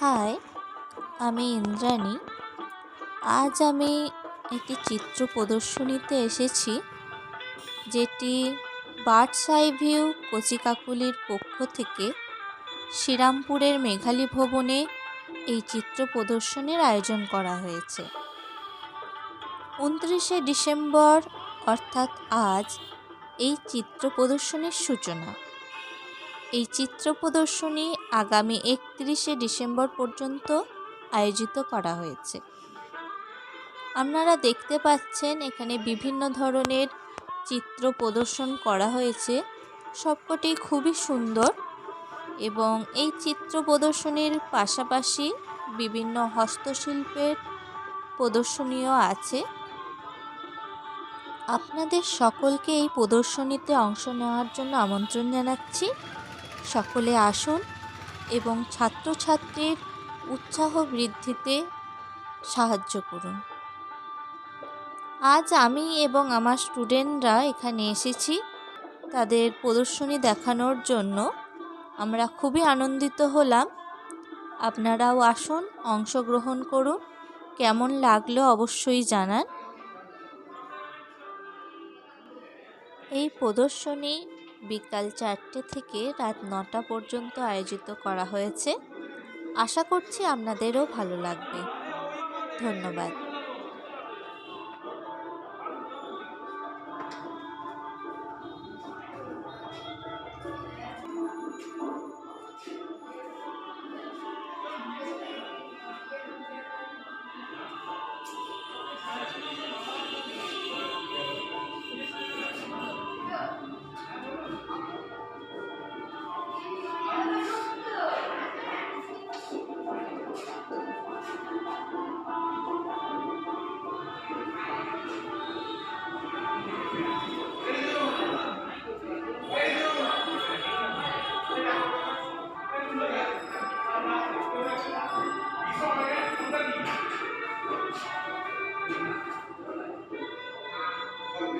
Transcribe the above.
High, আমি ইন্দ্রাণী। আজ আমি একটি চিত্র প্রদর্শনীতে এসেছি, যেটি বার্ডস আই ভিউ কচিকাকুলির পক্ষ থেকে শ্রীরামপুরের মেঘালী ভবনে এই চিত্র প্রদর্শনীর আয়োজন করা হয়েছে। উনত্রিশে ডিসেম্বর, অর্থাৎ আজ, এই চিত্র প্রদর্শনীর সূচনা। এই চিত্র প্রদর্শনী আগামী একত্রিশে ডিসেম্বর পর্যন্ত আয়োজিত করা হয়েছে। আপনারা দেখতে পাচ্ছেন এখানে বিভিন্ন ধরনের চিত্র প্রদর্শন করা হয়েছে। সবকটি খুবই সুন্দর এবং এই চিত্র প্রদর্শনীর পাশাপাশি বিভিন্ন হস্তশিল্পের প্রদর্শনীও আছে। আপনাদের সকলকে এই প্রদর্শনীতে অংশ নেওয়ার জন্য আমন্ত্রণ জানাচ্ছি। সকলে আসুন এবং ছাত্রছাত্রীর উৎসাহ বৃদ্ধিতে সাহায্য করুন। আজ আমি এবং আমার স্টুডেন্টরা এখানে এসেছি। তাদের প্রদর্শনী দেখানোর জন্য আমরা খুবই আনন্দিত হলাম। আপনারাও আসুন, অংশগ্রহণ করুন। কেমন লাগল অবশ্যই জানান। এই প্রদর্শনী বিকাল চারটে থেকে রাত নটা পর্যন্ত আয়োজিত করা হয়েছে। আশা করছি আপনাদেরও ভালো লাগবে। ধন্যবাদ।